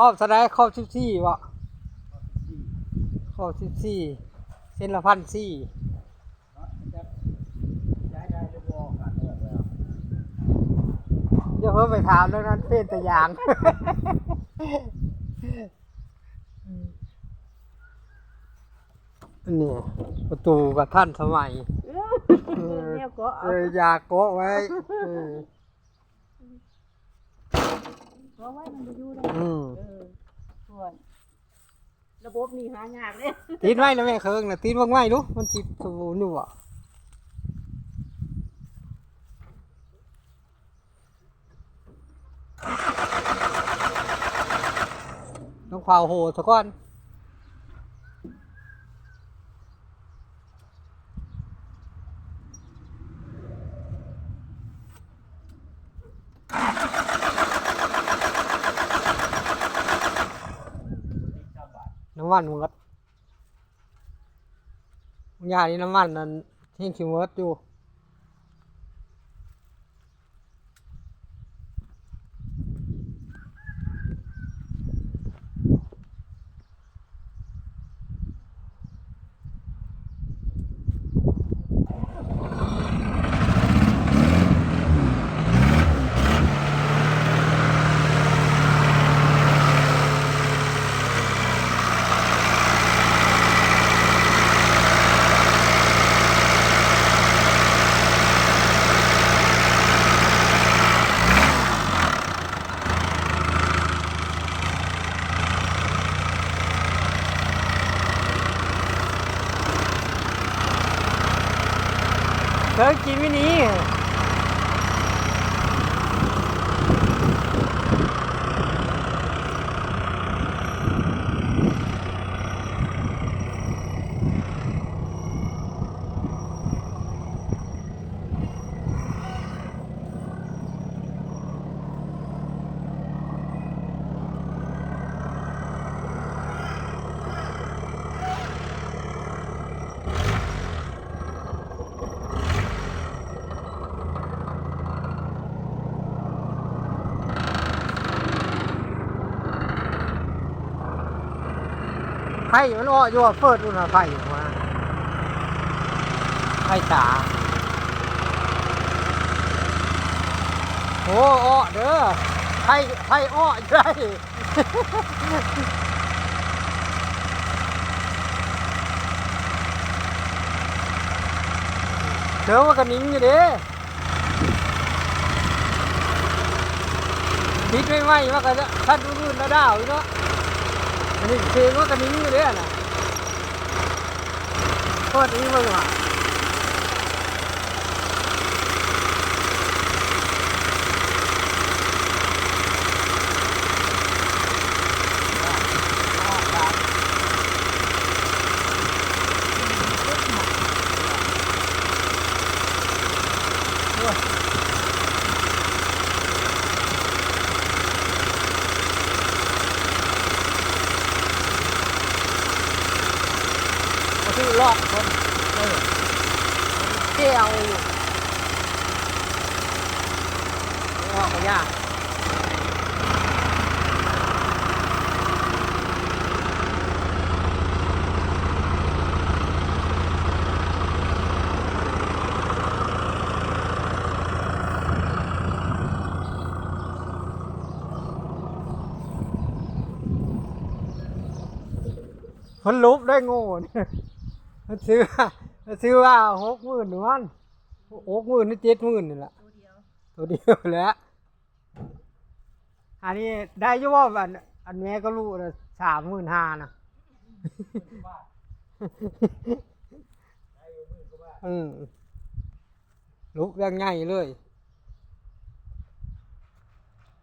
ครอบสไลด์ครอบสิบสี่วะครอบสิบสี่เส้นละพันสี่ย้ายได้หรือบ่กันออกแล้วเดี๋ยวเพิ่มไปถามเรื่องนั้นเป็นแต่ยางนี่ประตูกับท่านสมัยเออเนี่ยก็เอเอาออยากโกะไว้เออเพราะว่ามันจะอยู่ได้อืมเออ ส่วน ระบบนี่หายากเลยตีนไว้แล้วแม่เคิงนะตีนว่างไว้ลูกมันจิตสมบูรณ์อยู่อะต้องเผาโหสะก้อนำมันหมดยานี่น้ำมันนั้นเที่ยงคิวเมิร์ดอยู่ เคยกินไม่นี้ ไข่มันอ้ออยู่เฟิดอุ่นไข่อยู่มาไข่จ๋าโอ้อ้อเด้อไข่ไข่อ้อใช่เดี๋ยวมันก็นิ่งอยู่เด้คิดไม่ไหวว่าก็จะท่านรุ่นๆแล้วดาวอยู่เนาะ นนี้เพลงว่ากระนิ้งอยู่เลยอะนะโคตรนี้มึงว่ะก็คือ ลอกคนเออเกี่ยวลอกยากคนลุบได้โง่เนี่ย มันซื้อมันซื้อว่าหกหมื่นหนึ่งวันหกหมื่นหรือเจ็ดหมื่นนี่แหละตัวเดียวตัวเดียวแหล้วอันนี้ได้อยี่ว่าอันอันแม่ก็รู้นะสามหมื่นห้านะอืมลุกยังไงเลย